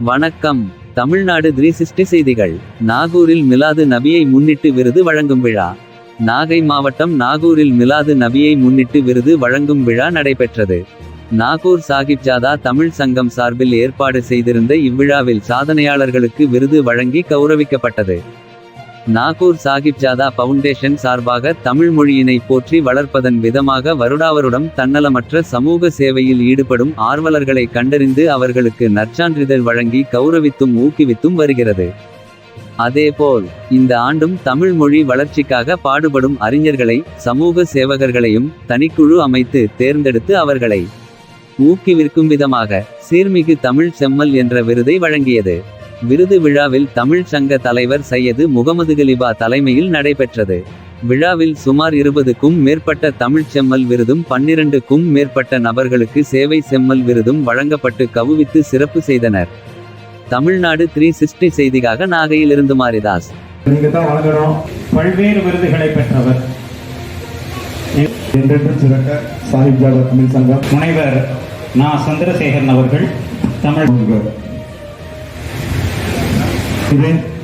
வணக்கம். Tamil Nadu three sixty செய்திகள். நாகூரில் மிலாது நபியை முன்னிட்டு விருது வழங்கும் விழா. நாகை மாவட்டம் நாகூரில் மிலாது நபியை முன்னிட்டு விருது வழங்கும் விழா நடைபெற்றது. நாகூர் சாகிப்ஜாதா தமிழ் சங்கம் சார்பில் ஏற்பாடு செய்திருந்த இவ்விழாவில் சாதனையாளர்களுக்கு விருது வழங்கி கௌரவிக்கப்பட்டது. நாகூர் சாகிப்ஜாதா பவுண்டேஷன் சார்பாக தமிழ் மொழியினை போற்றி வளர்ப்பதன் விதமாக வருடாவருடம் தன்னலமற்ற சமூக சேவையில் ஈடுபடும் ஆர்வலர்களை கண்டறிந்து அவர்களுக்கு நற்சான்றிதழ் வழங்கி கௌரவித்தும் ஊக்குவித்தும் வருகிறது. அதேபோல் இந்த ஆண்டும் தமிழ் மொழி வளர்ச்சிக்காக பாடுபடும் அறிஞர்களை சமூக சேவகர்களையும் தனிக்குழு அமைத்து தேர்ந்தெடுத்து அவர்களை ஊக்குவிக்கும் விதமாக சீர்மிகு தமிழ் செம்மல் என்ற விருதை வழங்கியது. விருது விழாவில் தமிழ் சங்க தலைவர் சையது முகமது கலிபா தலைமையில் நடைபெற்றது. விழாவில் சுமார் இருபதுக்கும் மேற்பட்ட தமிழ்ச் செம்மல் விருதும் பன்னிரண்டுக்கும் மேற்பட்ட நபர்களுக்கு சேவை செம்மல் விருதும் வழங்கப்பட்டு கவுவித்து சிறப்பு செய்தனர். தமிழ்நாடு த்ரீ சிக்ஸ்டி செய்திக்காக நாகையிலிருந்து மாரிதாஸ். நீங்க தான் வழங்கணும் பல்வேறு விருதுகளை பெற்றவர். என்றென்றும் சிறக்க சாஹிப் ஜாதா தமிழ் சங்கம். முனைவர் நா. சந்திரசேகரன் அவர்கள் தமிழ் Amen.